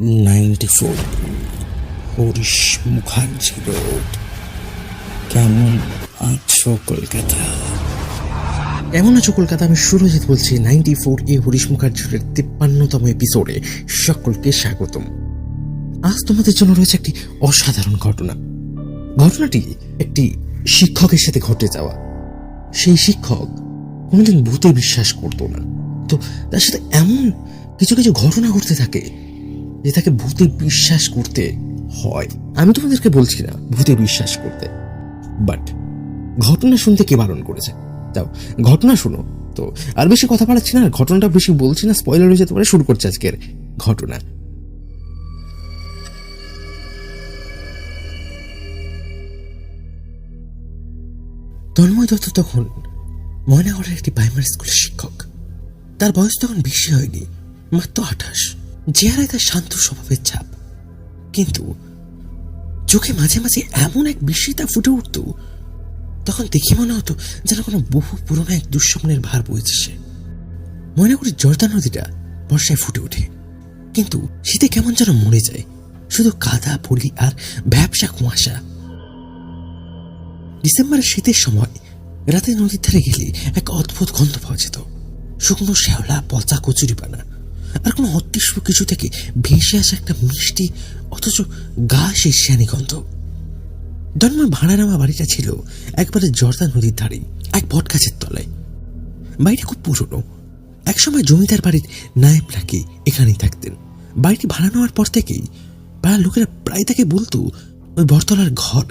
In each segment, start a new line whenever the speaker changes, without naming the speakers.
Ninety four Harish Mukherjee কেমন আছো কলকাতা?
এমন আছো কলকাতা? আমি সুরজিৎ বলছি। নাইনটি ফোর এ হরিশ মুখার্জির তিপ্পান্নতম এপিসোডে সকলকে স্বাগতম। আজ তোমাদের জন্য রয়েছে একটি অসাধারণ ঘটনা। ঘটনাটি একটি শিক্ষকের সাথে ঘটে যাওয়া। সেই শিক্ষক কোনোদিন ভূতে বিশ্বাস করতো না। তো তার সাথে এমন কিছু কিছু ঘটনা ঘটতে থাকে যে তাকে ভূতে বিশ্বাস করতে হয়। আমি তোমাদেরকে বলছি না ভূতে বিশ্বাস করতে। বাট ঘটনা শুনতে কে বারণ করেছে? যাও, ঘটনা শোনো। তো আর বেশি কথা বাড়াচ্ছি না ঘটনাটা বেশি বলছি না স্পয়লার হয়ে যেতে পারে, শুরু করছে আজকের ঘটনা। তন্ময় দত্ত তখন ময়নাগড়ের একটি প্রাইমারি স্কুলের শিক্ষক। তার বয়স তখন বেশি হয়নি, মাত্র আঠাশ। চেহারায় তার শান্ত স্বভাবের ছাপ। কিন্তু চোখে মাঝে মাঝে এমন এক বিস্মিতা ফুটে উঠত, তখন দেখে মনে হতো যেন কোনো বহু পুরনো এক দুঃস্বপ্নের ভার বইছে সে। করি জর্দা নদীটা বর্ষায় ফুটে ওঠে, কিন্তু শীতে কেমন যেন মরে যায়, শুধু কাদা, পলি আর ব্যবসা কুয়াশা। ডিসেম্বরের শীতের সময় রাতে নদীর ধারে গেলে এক অদ্ভুত গন্ধ পাওয়া যেত, শুকনো শ্যাওলা, পচা কচুরি পানা আর কোনো অদৃশ্য কিছু থেকে ভেসে আসা একটা মিষ্টি, অথচ গা শীর্ষানি গন্ধ জন্মের ভাড়া নেওয়া বাড়িটা ছিল একবারে জর্দা নদীর ধারে, এক বট গাছের তলায়। বাড়িটা খুব পুরনো। একসময় জমিদার বাড়ির নায়েব নাকি এখানেই থাকতেন। বাড়িটি ভাড়া নেওয়ার পর থেকেই পাড়ার লোকেরা প্রায় তাকে বলতো, ওই বটতলার ঘর,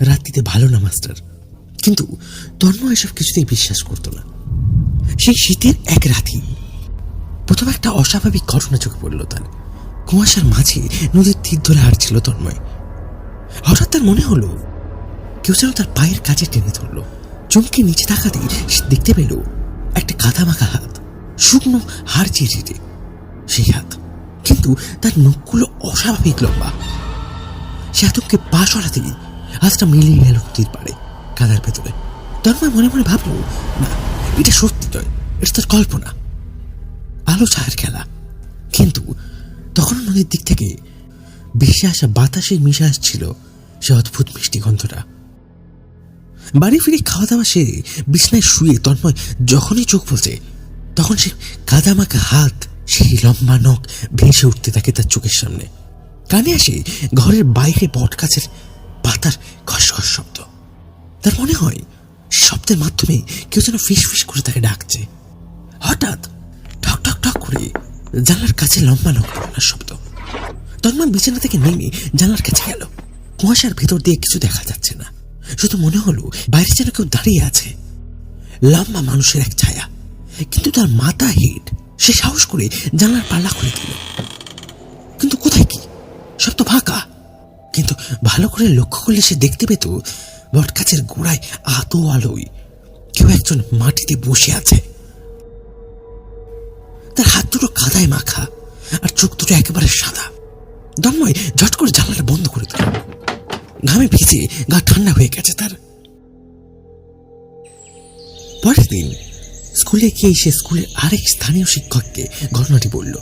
রাত্রিতে ভালো না, মাস্টার। কিন্তু তন্ময় এসব কিছুতেই বিশ্বাস করতো না। সেই শীতের এক রাতি প্রথম একটা অস্বাভাবিক ঘটনা চোখে পড়ল তার। কুয়াশার মাঝে নদীর তীর ধরে হারছিল তন্ময়। হঠাৎ তার মনে হলো, কেউ যেন তার পায়ের কাছে টেনে ধরলো। চমকে নিচে তাকাতেই সে দেখতে পেল একটা কাদা মাখা হাত, শুকনো হাড় চিরে সেই হাত, কিন্তু তার নখগুলো অস্বাভাবিক লম্বা। সে আতঙ্কে পা সরাতেই হাতটা মিলিয়ে গেল নদীর পাড়ে, কাদার ভেতরে। তন্ময় মনে মনে ভাবলো, না, এটা সত্যি নয়, এটা তার কল্পনা। আলো ছায়ার খেলা। কিন্তু তখন নদীর দিক থেকে ভেসে আসা বাতাসে মিশে আসছিল সে অদ্ভুত মিষ্টি গন্ধটা। বাড়ি ফিরে খাওয়া দাওয়া সেরে বিছনায় শুয়ে তন্ময় যখনই চোখ বসে, তখন সে কাদামাকা হাত, সেই লম্বা নখ ভেসে উঠতে থাকে তার চোখের সামনে। কানে আসে ঘরের বাইরে বট গাছের পাতার খসখস শব্দ। তার মনে হয় শব্দের মাধ্যমে কেউ যেন ফিস ফিস করে তাকে ডাকছে। হঠাৎ করে জানলার কাছে লম্বা পড়ানোর শব্দ। তন্ময় বিছানা থেকে নেমে জানলার কাছে গেল। কুয়াশার ভেতর দিয়ে কিছু দেখা যাচ্ছে না। শুধু মনে হলো বাইরে যেন কেউ দাঁড়িয়ে আছে। লম্বা মানুষের এক ছায়া। কিন্তু তার মাথা হেড সে সাহস করে জানলার পাল্লা খুলে দিল। কিন্তু কোথায় কি? সব তো ফাঁকা। কিন্তু ভালো করে লক্ষ্য করলে সে দেখতে পেত বটগাছের গোড়ায় আতো আলোয় কেউ একজন মাটিতে বসে আছে। তার হাত দুটো কাদায় মাখা আর চোখ দুটো একেবারে সাদা। দন্ময় ঝট করে জানলাটা বন্ধ করে দিল। ঘামে ভিজে গা ঠান্ডা হয়ে গেছে তার। পরের দিন স্কুলে গিয়ে সে স্কুলের আরেক স্থানীয় শিক্ষককে ঘটনাটি বলল।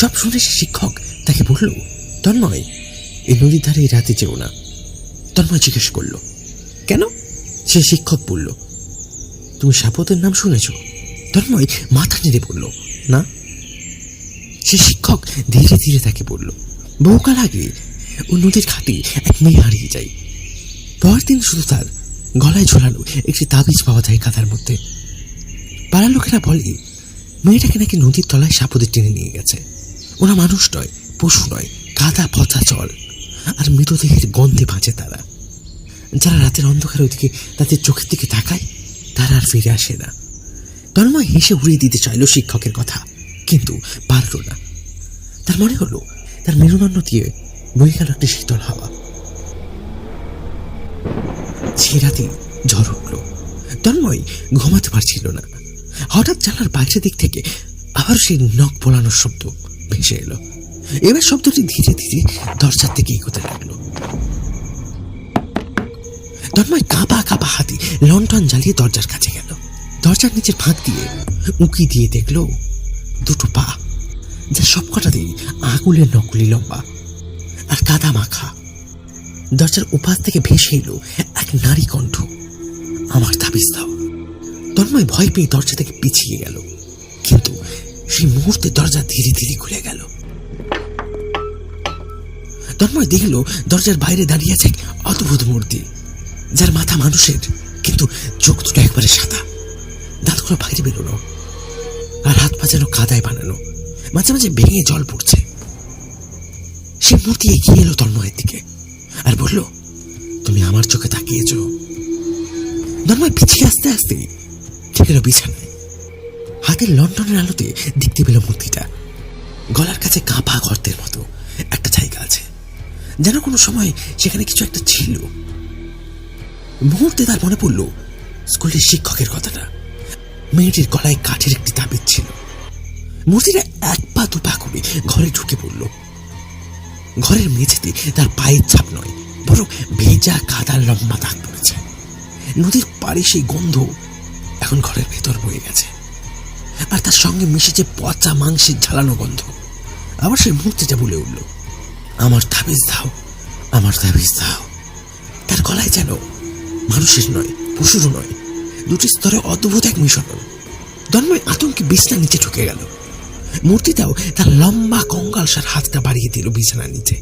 সব শুনে সে শিক্ষক তাকে বলল তন্ময় এই নদীর ধারে রাতে যেও না। তন্ময় জিজ্ঞেস করল, কেন? সে শিক্ষক বলল, তুমি সাপতের নাম শুনেছ। তন্ময় মাথা নেড়ে বলল না? সে শিক্ষক ধীরে ধীরে তাকে বলল বহুকাল আগে ও নদীর ঘাটে এক মেয়ে হারিয়ে যায়। পরের দিন শুধু তার গলায় ঝোলানো একটি তাবিজ পাওয়া যায় কাদার মধ্যে। পাড়ার লোকেরা বলে, মেয়েটাকে নাকি নদীর তলায় সাপদের টেনে নিয়ে গেছে। ওরা মানুষ নয়, পশু নয় কাদা পচা জল আর মৃতদেহের গন্ধে বাঁচে তারা। যারা রাতের অন্ধকারে ওদিকে তাদের চোখের দিকে তাকায়, তারা আর ফিরে আসে না। তন্ময় হেসে উড়িয়ে দিতে চাইল শিক্ষকের কথা, কিন্তু পারল না। তার মনে হলো, তার মেরুদণ্ড দিয়ে বয়ে গেল একটা শীতল হাওয়া। রাতে ঝড় উঠল। তন্ময় ঘুমাতে পারছিল না। হঠাৎ জানার বাইরের দিক থেকে আবার সেই নখ পোলানোর শব্দ ভেসে এলো। এবার শব্দটি ধীরে ধীরে দরজার থেকে এগোতে লাগল। তন্ময় কাঁপা কাঁপা হাতে লন্ঠন জ্বালিয়ে দরজার কাছে গেল। দরজার নিচের ফাঁক দিয়ে উঁকি দিয়ে দেখল দুটো পা, যা সবকটাতেই আঙুলের নকলি লম্বা আর কাদা মাখা। দরজার উপাস থেকে ভেসে এলো এক নারী কণ্ঠ। আমার তাবিজ দাও তন্ময় ভয় পেয়ে দরজা থেকে পিছিয়ে গেল। কিন্তু সেই মুহূর্তে দরজা ধীরে ধীরে খুলে গেল। তন্ময় দেখল দরজার বাইরে দাঁড়িয়ে আছে এক অদ্ভুত মূর্তি, যার মাথা মানুষের, কিন্তু চোখ দুটো একবারে সাদা। দাঁতগুলো বাইরে বেরোনো আর হাত পা যেন কাদায় বানানো। মাঝে মাঝে ভেঙে জল পড়ছে। সে মূর্তি এগিয়ে এলো তন্ময়ের দিকে আর বলল, তুমি আমার চোখে তাকিয়েছ? তন্ময় পিছিয়ে আসতে আসতে ঠিক এলো বিছানায়। হাতের লন্ডনের আলোতে দেখতে পেল মূর্তিটা গলার কাছে কাঁপা গর্তের মতো একটা জায়গা আছে। যেন কোনো সময় সেখানে কিছু একটা ছিল। মুহূর্তে তার মনে পড়ল, স্কুলের শিক্ষকের কথাটা। মেয়েটির গলায় কাঠের একটি তাবিজ ছিল। মূর্তিটা এক পা দু পা করে ঘরে ঢুকে পড়ল। ঘরের মেঝেতে তার পায়ের ছাপ নয়, বরং ভেজা কাদার লম্বা দাগ পড়েছে। নদীর পাড়ে সেই গন্ধ এখন ঘরের ভেতর বয়ে গেছে। আর তার সঙ্গে মিশেছে পচা মাংসের ঝালানো গন্ধ। আবার সেই মূর্তিটা বলে উঠল, আমার তাবিজ দাও, আমার তাবিজ দাও। তার গলায় যেন মানুষের নয়, পশুরও নয় দুটি স্তরে অদ্ভুত এক মিশন। তন্ময় আতঙ্কে বিছনার নিচে ঢুকে গেল। মূর্তিটাও তার লম্বা কঙ্কালসার হাতটা বাড়িয়ে দিল বিছানার নিচে।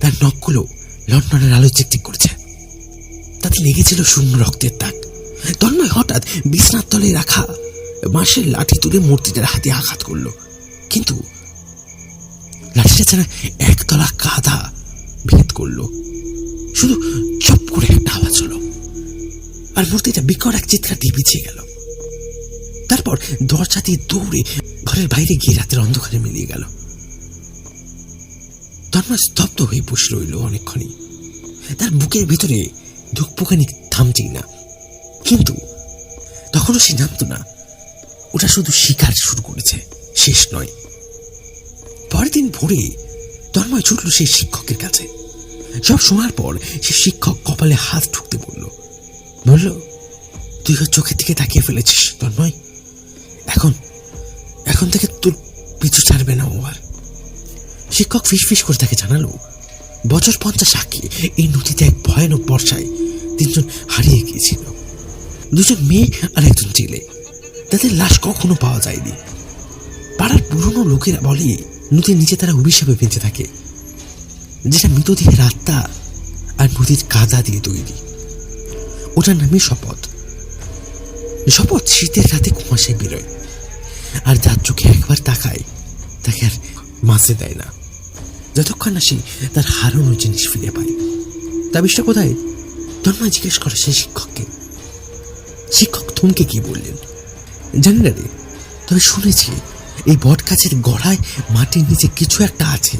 তার নখগুলো লন্ডনের আলো চিকচিক করছে। তাতে লেগেছিল শূন্য রক্তের দাগ। তন্ময় হঠাৎ বিছনার তলে রাখা বাঁশের লাঠি তুলে মূর্তিটার হাতে আঘাত করল। কিন্তু লাঠিটা ছাড়া একতলা কাদা ভেদ করল। শুধু আর মূর্তিটা বিকট এক চিৎকার দিয়ে পিছিয়ে গেল। তারপর দরজা দিয়ে দৌড়ে ঘরের বাইরে গিয়ে রাতের অন্ধকারে মিলিয়ে গেল। তন্ময় স্তব্ধ হয়ে বসে রইল অনেকক্ষণই। তার বুকের ভিতরে ধুকপুকানি থামছেই না। কিন্তু তখনও সে জানতো না। ওটা শুধু শিকার শুরু করেছে, শেষ নয়। পরের দিন ভোরে তন্ময় ছুটল সেই শিক্ষকের কাছে। সব শোনার পর সে শিক্ষক কপালে হাত ঠুকতে বলল বলল তুই ওর চোখের দিকে তাকিয়ে ফেলেছিস তন্ময় এখন এখন থেকে তোর পিছু ছাড়বে না ও আর। শিক্ষক ফিস ফিস করে তাকে জানালো, বছর পঞ্চাশ আগে এই নদীতে এক ভয়ানক বর্ষায় তিনজন হারিয়ে গিয়েছিল। দুজন মেয়ে আর একজন ছেলে। তাদের লাশ কখনো পাওয়া যায়নি। পাড়ার পুরনো লোকেরা বলে, নদীর নিচে তারা অভিশাপে বেঁচে থাকে। যেটা মৃতদেহের আত্মা আর নদীর কাদা দিয়ে তৈরি। ওটার নামই শপথ। শপথ শীতের রাতে কুয়াশায় বেরোয় আর যার চোখে একবার তাকায়, তাকে আর মাসে দেয় না। যতক্ষণ না সে তার হারানো জিনিস ফিরে পায়। তাবিজটা কোথায়? তন্ময় জিজ্ঞেস করে সেই শিক্ষককে। শিক্ষক থমকে কি বললেন, জানি না রে, তবে শুনেছি এই বট গাছের গড়ায় মাটির নিচে কিছু একটা আছে,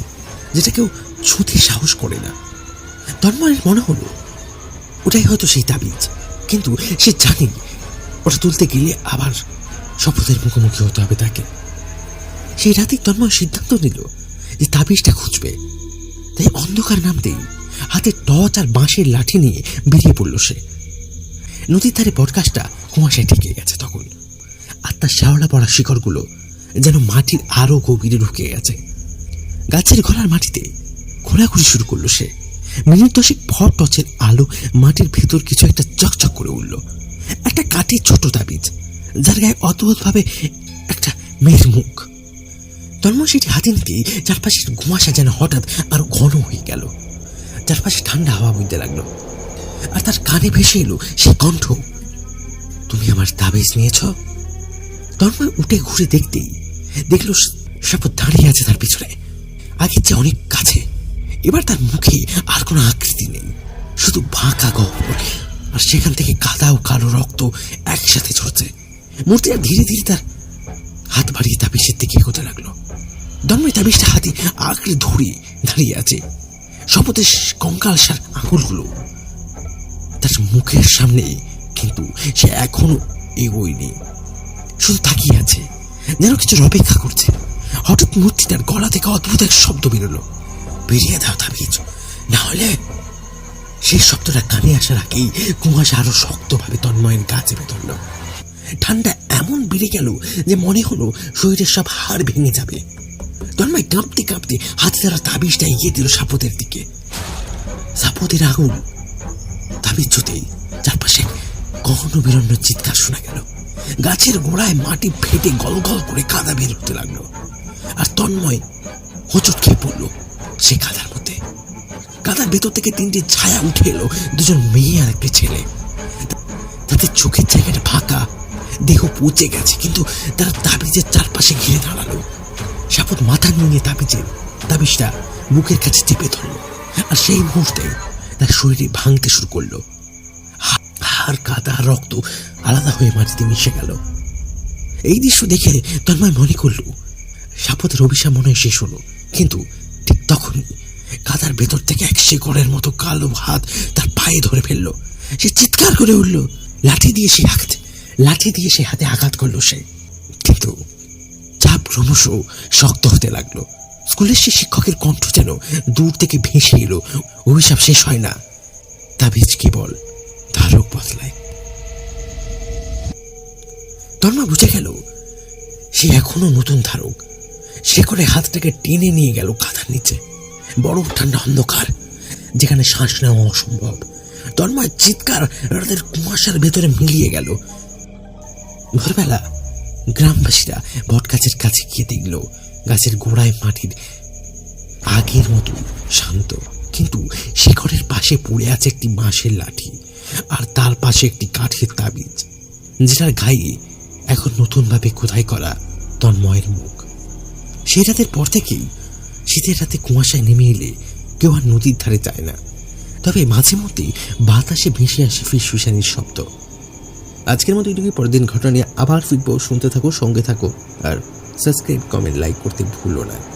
যেটা কেউ ছুঁতে সাহস করে না। তন্ময়ের মনে হলো ওটাই হয়তো সেই তাবিজ। কিন্তু সে জানে ওটা তুলতে গেলে আবার শপথের মুখোমুখি হতে হবে তাকে। সেই রাতেই তন্ময় সিদ্ধান্ত নিল যে তাবিজটা খুঁজবে। তাই অন্ধকার নামতেই হাতে টর্চ আর বাঁশের লাঠি নিয়ে বেরিয়ে পড়ল সে। নদীর ধারে বটগাছটা কুয়াশায় ঠেকে গেছে তখন। আর তার শ্যাওলা পড়া শিকড়গুলো যেন মাটির আরও গভীরে ঢুকে গেছে। গাছের গলার মাটিতে খোঁড়াখুড়ি শুরু করল সে। মিনিট দশেক ভর টর্চের আলো মাটির ভেতর কিছু একটা চকচক করে উঠল। একটা কাঠের ছোট তাবিজ, যার গায়ে অদ্ভুতভাবে একটা মেয়ের মুখ। তন্ময় সেটি হাতে নিতেই চারপাশের কুয়াশা যেন হঠাৎ আরও ঘন হয়ে গেল। চারপাশে ঠান্ডা হাওয়া বইতে লাগল। আর তার কানে ভেসে এলো সেই কণ্ঠ, তুমি আমার তাবিজ নিয়েছ? তন্ময় উঠে ঘুরে দেখতেই দেখল শপথ দাঁড়িয়ে আছে তার পিছনে। আগের চেয়ে অনেক কাছে। এবার তার মুখে আর কোনো আকৃতি নেই। শুধু ফাঁকা গহ্বর, আর সেখান থেকে কাদা ও কালো রক্ত একসাথে ঝরছে। মূর্তিটা ধীরে ধীরে তার হাত বাড়িয়ে তাবিজের দিকে এগোতে লাগল। দন্ময় তাবিজটা হাতে আঁকড়ে ধরে দাঁড়িয়ে আছে। শপথের কঙ্কাল সার আঙুলগুলো তার মুখের সামনে, কিন্তু সে এখনও এগোয়নি। শুধু তাকিয়ে আছে, যেন কিছু অপেক্ষা করছে। হঠাৎ মূর্তিটার গলা থেকে অদ্ভুত এক শব্দ বেরোলো। বেরিয়ে দাও তাবিজ। না হলে সেই শব্দটা কানে আসার আগেই কুয়াশা আরও শক্তভাবে তন্ময়ের গা চেপে ঠান্ডা এমন বেড়ে গেল যে মনে হলো শরীরের সব হাড় ভেঙে যাবে। তন্ময় কাঁপতে কাঁপতে হাতে তারা তাবিজটা এগিয়ে দিল সাপদের দিকে। সাপদের আগুন তাবিজ জুতেই চারপাশে কখনো বিরন্ন চিৎকার শোনা গেল। গাছের গোড়ায় মাটি ফেটে গল গল করে কাদা বেরোতে লাগল। আর তন্ময় হোঁচট খেয়ে পড়ল। সে কাদার মধ্যে। কাদার ভেতর থেকে তিনটি ছায়া উঠে এলো, দুজন মেয়ে আর একটি ছেলে। তাদের চোখের জায়গাটা ফাঁকা, দেহ পচে গেছে, কিন্তু তারা তাবিজের চারপাশে ঘিরে দাঁড়াল। সাপত মাথা নিয়ে তাবিজের তাবিজটা বুকের কাছে চেপে ধরলো আর সেই মুহূর্তে তার শরীরে ভাঙতে শুরু করল। হা- হাড়, কাদা, রক্ত আলাদা হয়ে মাটিতে মিশে গেল। এই দৃশ্য দেখে তন্ময় মনে করল সাপতের অভিশাপ মনে হয় শেষ হলো, কিন্তু কাদার ভেতর থেকে এক শেকড়ের মতো কালো হাত তার পায়ে ধরে ফেলল। সে চিৎকার করে উঠল। লাঠি দিয়ে সে আঘাত লাঠি দিয়ে সে হাতে আঘাত করল সে। কিন্তু চাপ ক্রমশ শক্ত হতে লাগল। স্কুলের সে শিক্ষকের কণ্ঠ যেন দূর থেকে ভেসে এলো। অভিশাপ শেষ হয় না। তাবিজ কেবল ধারক বদলায়। তন্মা বুঝে গেল, সে এখনও নতুন ধারক। সে করে হাতটাকে টেনে নিয়ে গেল কাঁধার নিচে। বরফ, ঠান্ডা অন্ধকার, যেখানে শ্বাস নেওয়া অসম্ভব। তন্ময় চিৎকার রাতের কুয়াশার ভেতরে মিলিয়ে গেল। ভোরবেলা গ্রামবাসীরা বট গাছের কাছে গিয়ে দেখল, গাছের গোড়ায় মাটির আগের মতো শান্ত, কিন্তু শেখরের পাশে পড়ে আছে একটি বাঁশের লাঠি আর তার পাশে একটি কাঠের তাবিজ, যেটার গায়ে এখন নতুনভাবে খোদাই করা তন্ময়ের মুখ। রাতের পর থেকেই শীতের রাতে কুয়াশায় নেমে এলে কেউ আর নদীর ধারে যায় না। তবে মাঝে মধ্যে বাতাসে ভেসে আসে ফিসফিসানির শব্দ। আজকের মতো এটুকুই, পরের দিন ঘটনা নিয়ে আবার ফিরবো। শুনতে থাকো, সঙ্গে থাকো, আর সাবস্ক্রাইব, কমেন্ট, লাইক করতে ভুলো না।